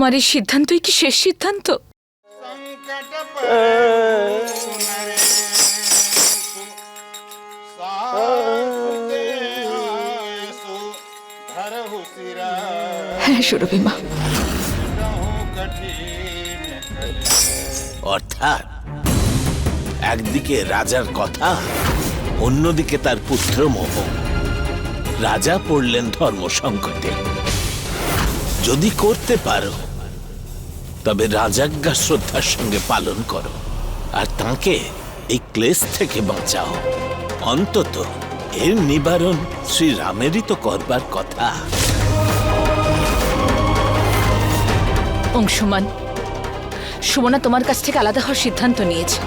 তোমার এই সিদ্ধান্তই কি শেষ সিদ্ধান্ত? হ্যাঁ অর্থাৎ, একদিকে রাজার কথা, অন্যদিকে তার পুত্র মোহ। রাজা পড়লেন ধর্ম সংকটে যদি করতে পারো তবে রাজাজ্ঞা শ্রদ্ধার সঙ্গে পালন করো, আর তাকে এই ক্লেশ থেকে বাঁচাও। অন্তত এর নিবারণ শ্রীরামেরই তো করবার কথা। অংশুমান, সুমনা তোমার কাছ থেকে আলাদা হওয়ার সিদ্ধান্ত নিয়েছে।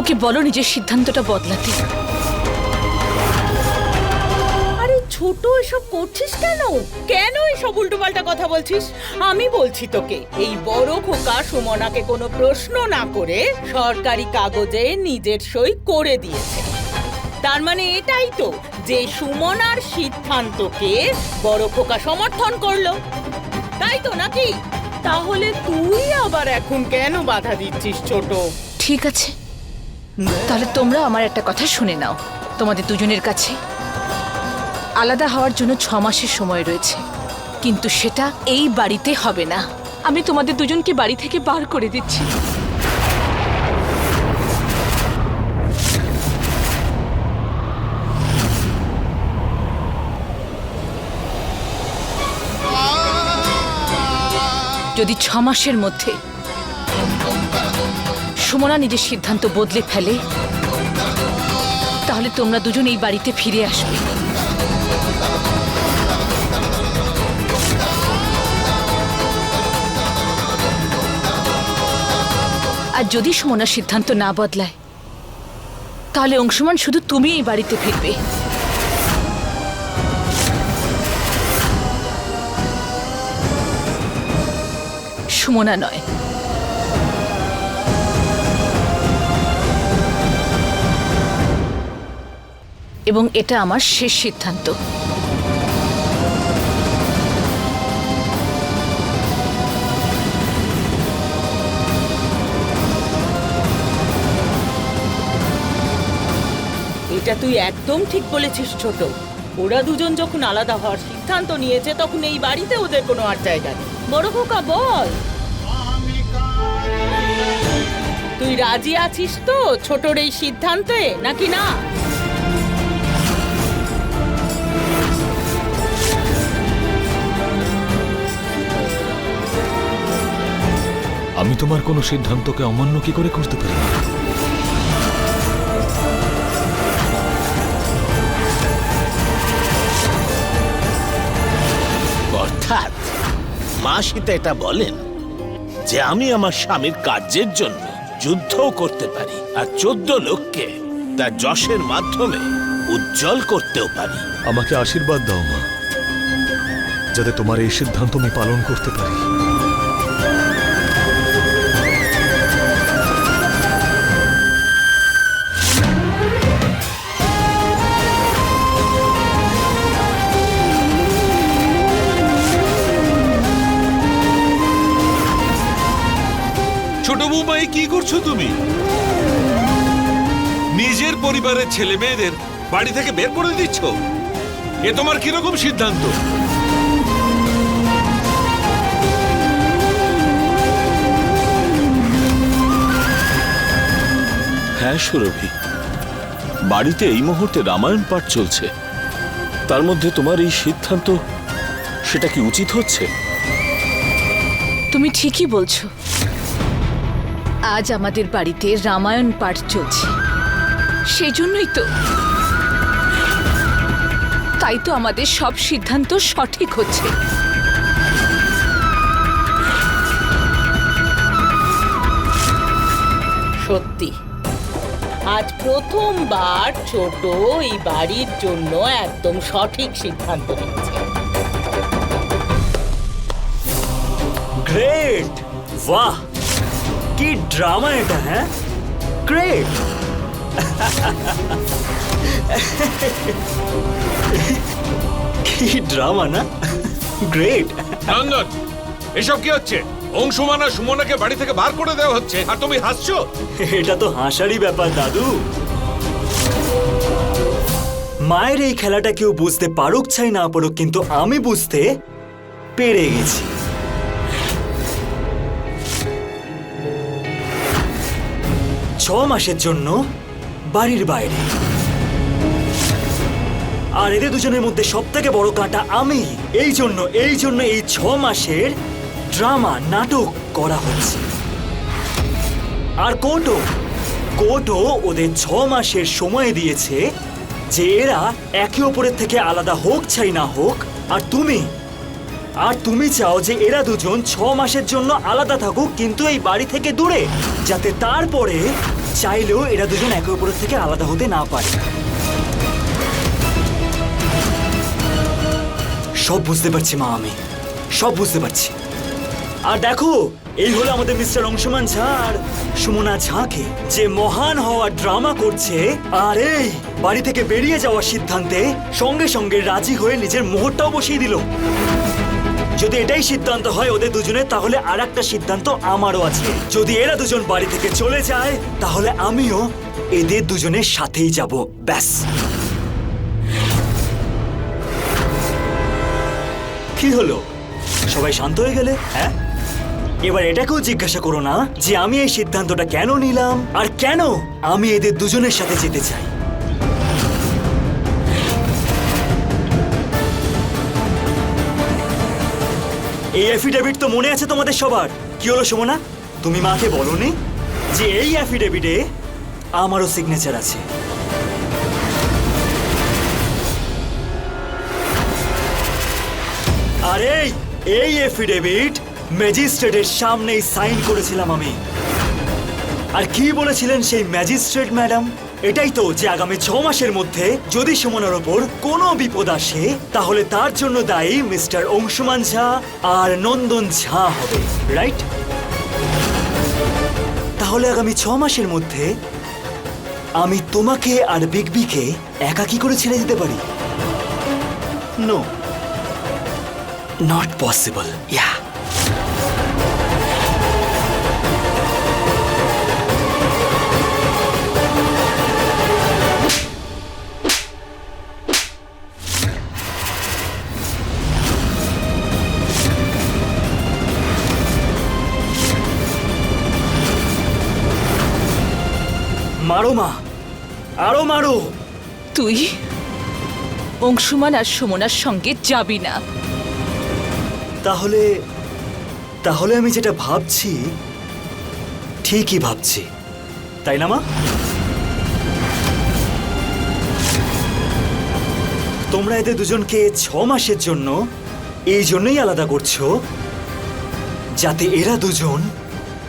ওকে বলো নিজের সিদ্ধান্তটা বদলাতে। ছোট এসব করছিস কেন? কেন এসব উল্টোপাল্টা কথা বলছিস? আমি বলছি তোকে, এই বড় খোকা সুমনাকে কোনো প্রশ্ন না করে সরকারি কাগজে নিজের সই করে দিয়েছে। তার মানে এটাই তো যে সুমনার সিদ্ধান্তকে বড় খোকা সমর্থন করল। তাই তো নাকি? তাহলে তুই আবার এখন কেন বাধা দিচ্ছিস ছোট? ঠিক আছে। তাহলে তোমরা আমার একটা কথা শুনে নাও। তোমাদের দুজনের কাছে আলাদা হওয়ার জন্য ছ মাসের সময় রয়েছে। কিন্তু সেটা এই বাড়িতে হবে না। আমি তোমাদের দুজনকে বাড়ি থেকে বার করে দিচ্ছি। যদি ছ মাসের মধ্যে সুমনা নিজের সিদ্ধান্ত বদলে ফেলে, তাহলে তোমরা দুজন এই বাড়িতে ফিরে আসবে। আর যদি সুমনা সিদ্ধান্ত না বদলায়, তাহলে অংশমান শুধু তুমি এই বাড়িতে ফিরবে। সুমনা নয়। এবং এটা আমার শেষ সিদ্ধান্ত। এটা তুই একদম ঠিক বলেছিস ছোট। ওরা দুজন যখন আলাদা হওয়ার সিদ্ধান্ত নিয়েছে, তখন এই বাড়িতে ওদের কোনো আর জায়গা নেই। বড় খোকা বল। তুই রাজি আছিস তো ছোটর এই সিদ্ধান্তে, নাকি না? আমি তোমার কোনো সিদ্ধান্তকে অমান্য কি করে করতে পারি? অর্থাৎ মা সীতা এটা বলেন যে আমি আমার স্বামীর কার্যের জন্য যুদ্ধও করতে পারি, আর চোদ্দ লোককে তার যশের মাধ্যমে উজ্জ্বল করতেও পারি। আমাকে আশীর্বাদ দাও মা, যাতে তোমার এই সিদ্ধান্ত আমি পালন করতে পারি। কি করছ তুমি? নিজের পরিবারের ছেলে মেয়েদের বাড়ি থেকে বের করে দিচ্ছ? এ তোমার কীরকম সিদ্ধান্ত? হ্যাঁ সুরভি। বাড়িতে এই মুহূর্তে রামায়ণ পাঠ চলছে। তার মধ্যে তোমার এই সিদ্ধান্ত সেটা কি উচিত হচ্ছে? তুমি ঠিকই বলছো। আজ আমাদের বাড়িতে রামায়ণ পাঠ চলছে। সেই জন্যই তো। তাই তো আমাদের সব সিদ্ধান্ত সঠিক হচ্ছে। সত্যি। আজ প্রথমবার ছোট এই বাড়ির জন্য একদম সঠিক সিদ্ধান্ত নিয়েছে গ্রেট! বাহ! কি ড্রামা এটা হ্যাঁ? গ্রেট কি ড্রামা না? গ্রেট নন্দন এসব কি হচ্ছে? অংশুমান আর সুমনাকে বাড়ি থেকে বার করে দেওয়া হচ্ছে আর তুমি হাসছো? এটা তো হাসারই ব্যাপার দাদু। মায়ের এই খেলাটা কেউ বুঝতে পারুক চাই না পারুক কিন্তু আমি বুঝতে পেরে গেছি। মাসের জন্য বাড়ির বাইরে। আর এদের দুজনের মধ্যে সব থেকে বড় কাঁটা আমি। এই জন্য এই জন্য এই ছ মাসের ড্রামা, নাটক করা হচ্ছে। আর কোর্টও কোর্টও ওদের ছ মাসের সময় দিয়েছে যে এরা একে অপরের থেকে আলাদা হোক চাই না হোক, আর তুমি আর তুমি চাও যে এরা দুজন ছ মাসের জন্য আলাদা থাকুক কিন্তু এই বাড়ি থেকে দূরে, যাতে তারপরে চাইলেও এরা দুজন একে অপরের থেকে আলাদা হতে না পারে। সব বুঝতে পারছি মা আমি। সব বুঝতে পারছি। আর দেখো, এই হলো আমাদের মিস্টার অংশমান ঝা আর সুমনা ঝাঁকে, যে মহান হওয়ার ড্রামা করছে। আর এই বাড়ি থেকে বেরিয়ে যাওয়ার সিদ্ধান্তে সঙ্গে সঙ্গে রাজি হয়ে নিজের মোহরটাও বসিয়ে দিল। যদি এটাই সিদ্ধান্ত হয় ওদের দুজনে তাহলে আর একটা সিদ্ধান্ত আমারও আছে। যদি এরা দুজন বাড়ি থেকে চলে যায়, তাহলে আমিও এদের দুজনের সাথেই যাব। ব্যাস। কি হলো? সবাই শান্ত হয়ে গেলে? হ্যাঁ? এবার এটাকেও জিজ্ঞাসা করো না যে আমি এই সিদ্ধান্তটা কেন নিলাম? আর কেন আমি এদের দুজনের সাথে যেতে চাই? এই অ্যাফিডেভিট তো মনে আছে তোমাদের সবার। কি হলো সুমনা? তুমি মাকে বলনি যে এই অ্যাফিডেভিটে আমারও সিগনেচার আছে। আরে এই এই এফিডেভিট ম্যাজিস্ট্রেটের সামনেই সাইন করেছিলাম আমি। আর কি বলেছিলেন সেই ম্যাজিস্ট্রেট ম্যাডাম এটাই তো যে আগামী ছ মাসের মধ্যে যদি সুমনার ওপর কোনো বিপদ আসে, তাহলে তার জন্য দায়ী মিস্টার অংশুমান ঝা আর নন্দন ঝা হবে রাইট তাহলে আগামী ছ মাসের মধ্যে আমি তোমাকে আর বিগবিকে একা কি করে ছেড়ে দিতে পারি? No not possible Yeah. মারো মা আরও মারো তুই অংশুমান আর সুমনার সঙ্গে যাবি না। তাহলে তাহলে আমি যেটা ভাবছি ঠিকই ভাবছি তাই না মা? তোমরা এদের দুজনকে ছ মাসের জন্য এই জন্যই আলাদা করছ যাতে এরা দুজন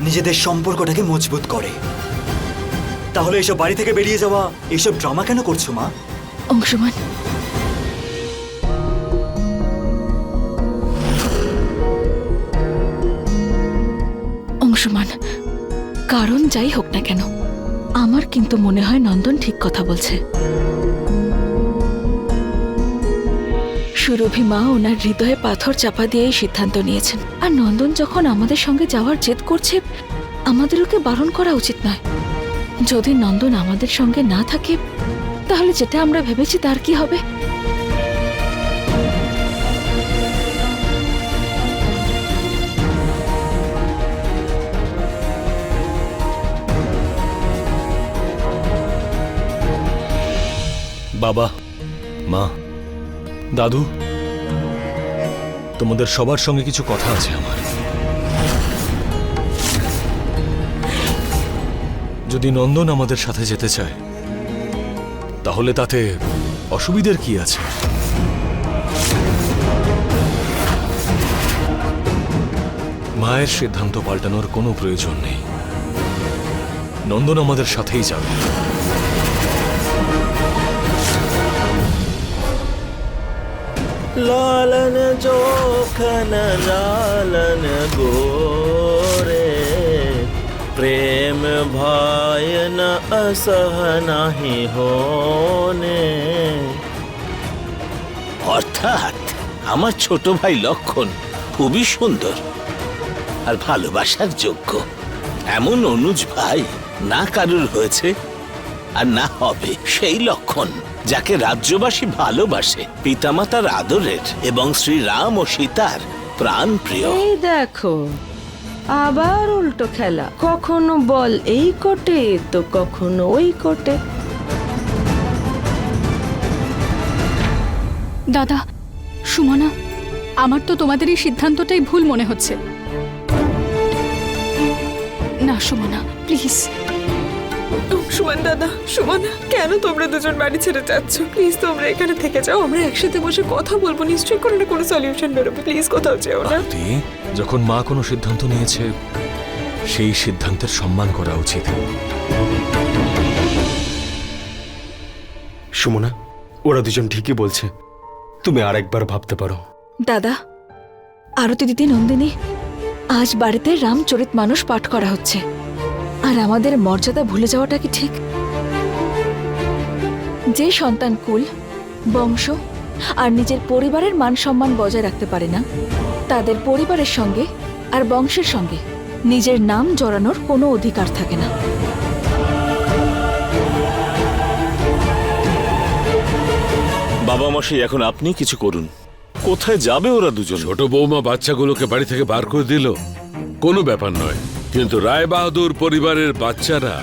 নিজেদের সম্পর্কটাকে মজবুত করে। তাহলে এসব বাড়ি থেকে বেরিয়ে যাওয়া এসব ড্রামা কেন করছ, মা? অংশমান। অংশমান, কারণ যাই হোক না কেন, আমার কিন্তু মনে হয় নন্দন ঠিক কথা বলছে। সুরভি মা ওনার হৃদয়ে পাথর চাপা দিয়েই সিদ্ধান্ত নিয়েছেন। আর নন্দন যখন আমাদের সঙ্গে যাওয়ার জেদ করছে আমাদের ওকে বারণ করা উচিত নয়? যদি নন্দন আমাদের সঙ্গে না থাকে, তাহলে যেটা আমরা ভেবেছি তার কি হবে? বাবা, মা, দাদু, তোমাদের সবার সঙ্গে কিছু কথা আছে আমার। যদি নন্দন আমাদের সাথে যেতে চায়, তাহলে তাতে অসুবিধার কি আছে? মায়ের সিদ্ধান্ত পাল্টানোর কোনো প্রয়োজন নেই। নন্দন আমাদের সাথেই যাবে। লালন চোখ লালন গোরে प्रेम भाय न असह नहीं होने অর্থাৎ আমার ছোট ভাই লক্ষণ খুবই সুন্দর আর ভালোবাসার যোগ্য এমন অনুজ ভাই না কারুর হয়েছে আর না হবে সেই লক্ষণ যাকে রাজ্যবাসী ভালোবাসে পিতামাতার আদরের এবং শ্রীরাম ও সীতার প্রাণ প্রিয় এই দেখো আবার উল্টো খেলা। কখনো বল এই কোটে, তো কখনো ওই কোটে। দাদা, সুমনা, আমার তো তোমাদের এই সিদ্ধান্তটাই ভুল মনে হচ্ছে। না, সুমনা, প্লিজ। সুমন দাদা সুমন কেন তোমরা দুজন বাড়ি ছেড়ে যাচ্ছ? প্লিজ তোমরা এখানে থেকে যাও আমরা একসাথে বসে কথা বলব। নিশ্চয়ই কোনো না কোনো সলিউশন বেরোবে। প্লিজ কোথাও যেও না। আরতি যখন মা কোনো সিদ্ধান্ত নিয়েছে সেই সিদ্ধান্তের সম্মান করা উচিত। সুমনা ওরা দুজন ঠিকই বলছে। তুমি আরেকবার ভাবতে পারো। দাদা আরতি দিদি নন্দিনী আজ বাড়িতে রামচরিত মানুষ পাঠ করা হচ্ছে। আর আমাদের মর্যাদা ভুলে যাওয়াটা কি ঠিক? যে সন্তান কুল বংশ আর নিজের পরিবারের মান সম্মান বজায় রাখতে পারে না তাদের পরিবারের সঙ্গে আর বংশের সঙ্গে নিজের নাম জড়ানোর কোনো অধিকার থাকে না। বাবা মশাই এখন আপনি কিছু করুন। কোথায় যাবে ওরা দুজন? ছোট বৌমা বাচ্চাগুলোকে বাড়ি থেকে বার করে দিল। কোনো ব্যাপার নয়। কিন্তু রায় বাহাদুর পরিবারের বাচ্চারা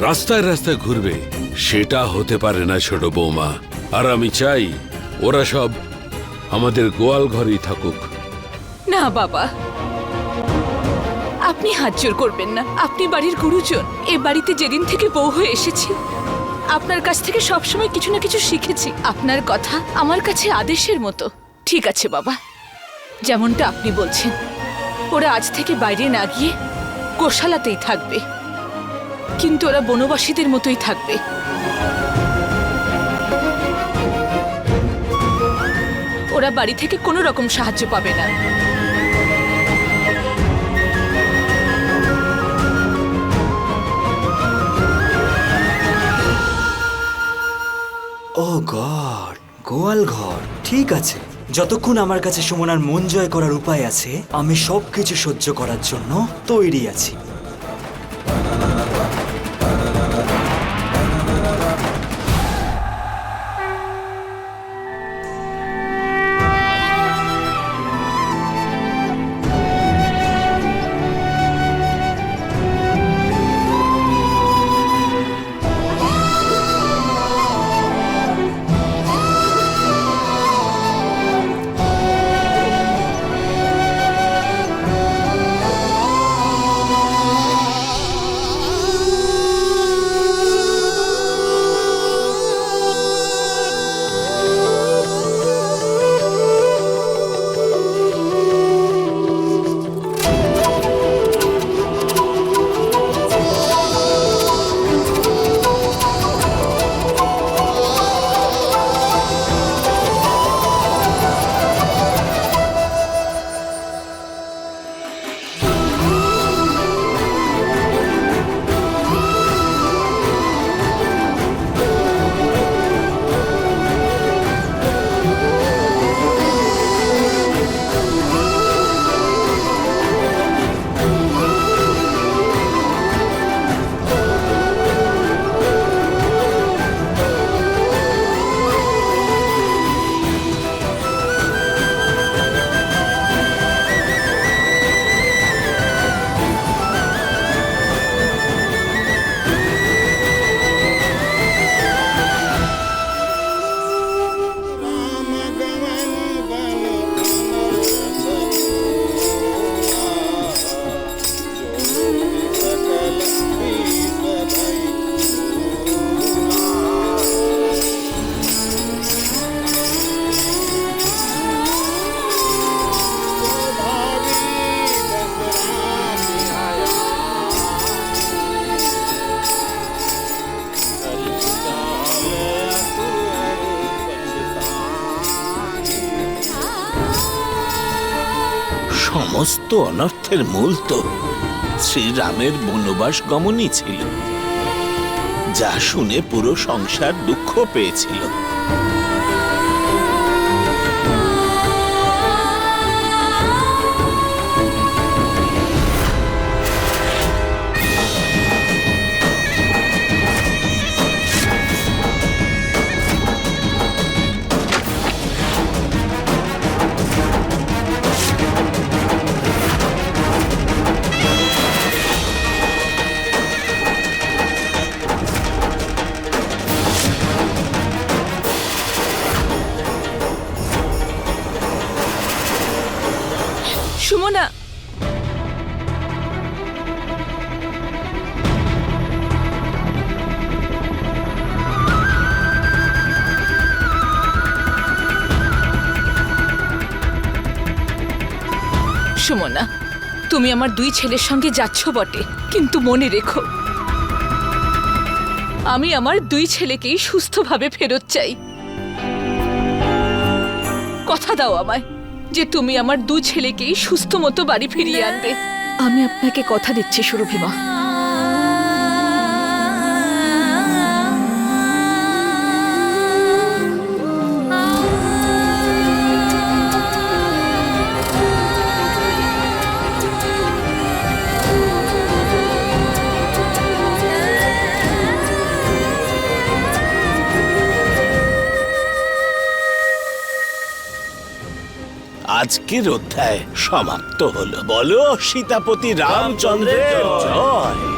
রাস্তায় রাস্তায় ঘুরবে, সেটা হতে পারে না ছোট বৌমা। আর আমি চাই ওরা সব আমাদের গোয়াল ঘরেই থাকুক। না, বাবা। আপনি হাত জোর করবেন না। আপনি বাড়ির গুরুজন। এ বাড়িতে যেদিন থেকে বউ হয়ে এসেছি, আপনার কাছ থেকে সবসময় কিছু না কিছু শিখেছি। আপনার কথা আমার কাছে আদেশের মতো। ঠিক আছে, বাবা। যেমনটা আপনি বলছেন। ওরা আজ থেকে বাইরে না গিয়ে গোশালাতেই থাকবে। কিন্তু ওরা বনবাসীদের মতোই থাকবে। ওরা বাড়ি থেকে কোনো রকম সাহায্য পাবে না। ও গড, গোয়াল ঘর, ঠিক আছে। যতক্ষণ আমার কাছে সুমনার মন জয় করার উপায় আছে, আমি সব কিছু সহ্য করার জন্য তৈরি আছি। সমস্ত অনর্থের মূল তো শ্রীরামের বনবাস গমনই ছিল যা শুনে পুরো সংসার দুঃখ পেয়েছিল। তুমি আমার দুই ছেলের সঙ্গে যাচ্ছ বটে, কিন্তু মনে রেখো, আমি আমার দুই ছেলেকেই সুস্থভাবে ফেরত চাই। কথা দাও আমায় যে তুমি আমার দু ছেলেকেই সুস্থ মতো বাড়ি ফিরিয়ে আনবে। আমি আপনাকে কথা দিচ্ছি, সুরভিমা। আজকের অধ্যায় সমাপ্ত হলো। বলো সীতাপতি রামচন্দ্রের জয়।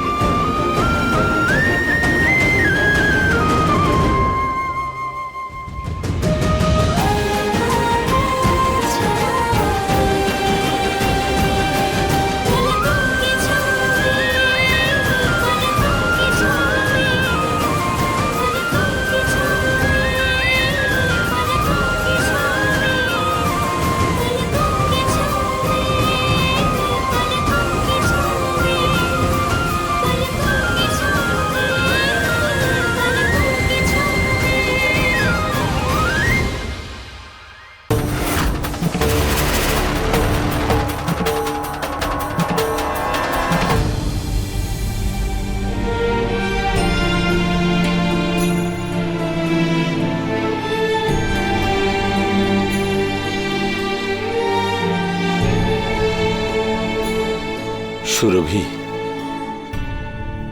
সুরভি,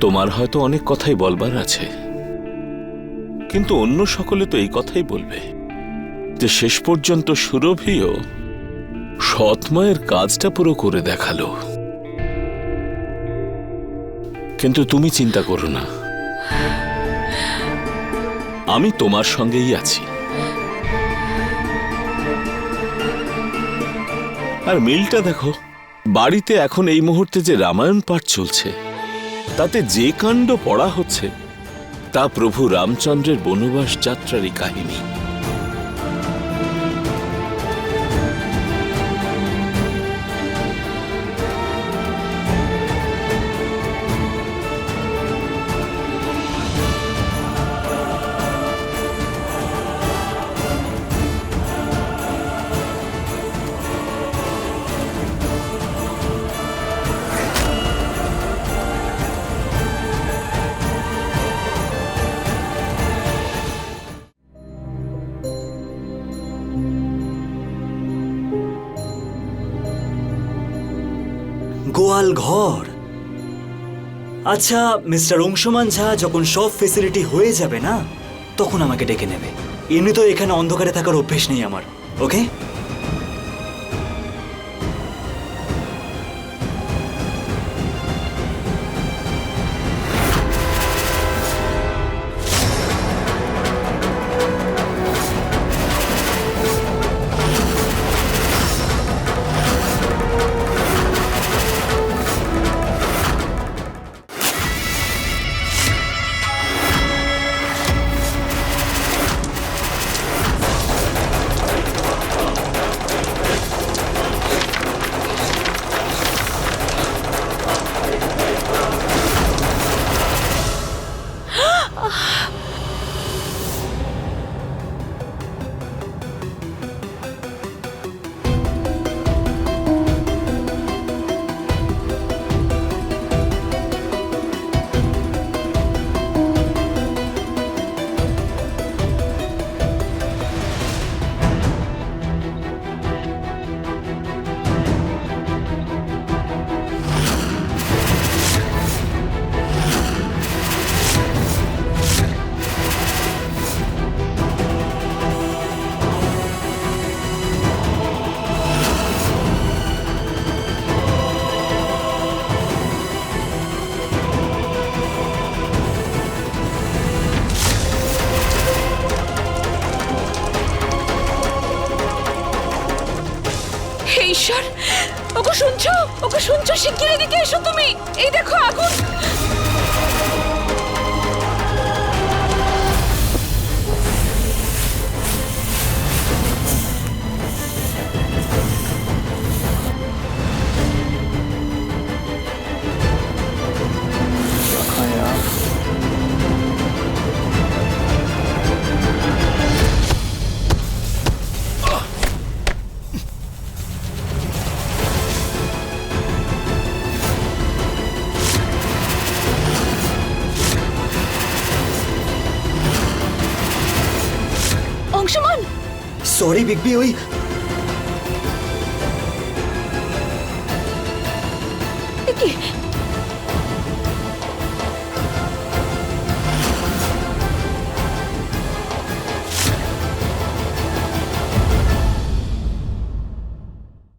তোমার হয়তো অনেক কথাই বলবার আছে। কিন্তু অন্য সকলে তো এই কথাই বলবে যে শেষ পর্যন্ত সুরভিও সৎমায়ের কাজটা পুরো করে দেখাল। কিন্তু তুমি চিন্তা করো না। আমি তোমার সঙ্গেই আছি। আর মিলটা দেখো বাড়িতে এখন এই মুহূর্তে যে রামায়ণ পাঠ চলছে, তাতে যে কাণ্ড পড়া হচ্ছে, তা প্রভু রামচন্দ্রের বনবাস যাত্রারই কাহিনী। গোয়াল ঘর। আচ্ছা মিস্টার অংশমান ঝা যখন সব ফেসিলিটি হয়ে যাবে না, তখন আমাকে ডেকে নেবে। এমনি তো এখানে অন্ধকারে থাকার অভ্যেস নেই আমার ওকে big Billy,